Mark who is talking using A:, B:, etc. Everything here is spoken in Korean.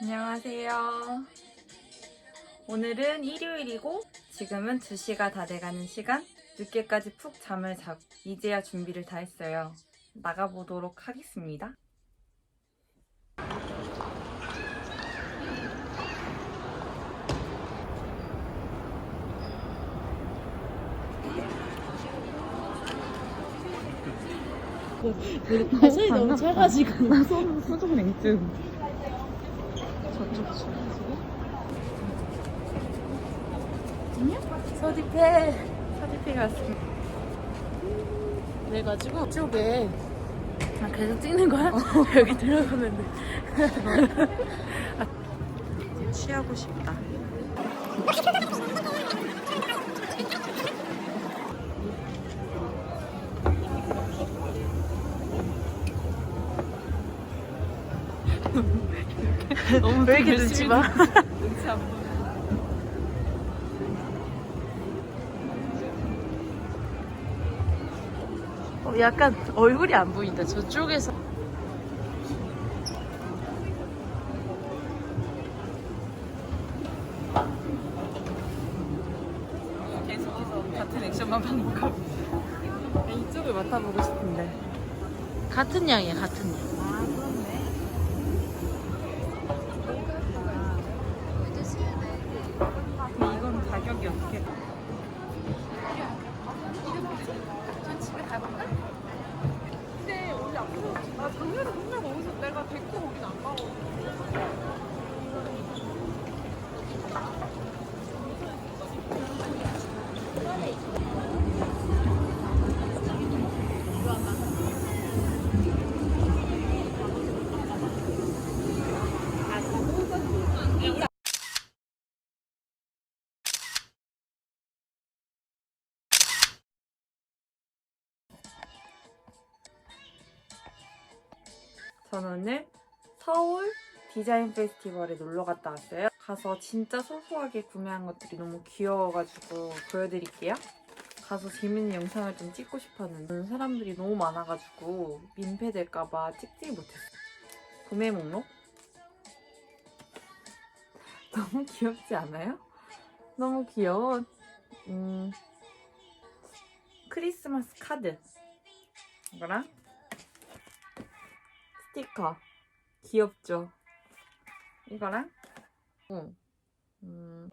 A: 안녕하세요. 오늘은 일요일이고 지금은 2시가 다 돼가는 시간 늦게까지 푹 잠을 자고 이제야 준비를 다 했어요. 나가보도록 하겠습니다.
B: 가슴이 너무 차가지고
A: 나 손, 소중 냉증.
B: 저쪽 치가지고
A: 서디페. 서디페 갔습니다.
B: 그래가지고 이쪽에 아, 계속 찍는 거야? 여기 들어가면 돼
A: 취하고 싶다.
B: 너무
A: 왜 이렇게 눈치 봐?
B: 눈치 안 봐. 어, 약간 얼굴이 안 보인다. 저쪽에서.
A: 계속해서 같은 액션만 반복하고. 이쪽을 맡아보고 싶은데.
B: 같은 양이야, 같은 양.
C: 당연히 맨날 거기서 내가 100
A: 저는 오늘 서울 디자인 페스티벌에 놀러 갔다 왔어요. 가서 진짜 소소하게 구매한 것들이 너무 귀여워가지고 보여드릴게요. 가서 재밌는 영상을 좀 찍고 싶었는데 사람들이 너무 많아가지고 민폐될까봐 찍지 못했어요. 구매 목록? 너무 귀엽지 않아요? 너무 귀여워. 음, 크리스마스 카드. 이거랑 스티커 귀엽죠? 이거랑 응. 음,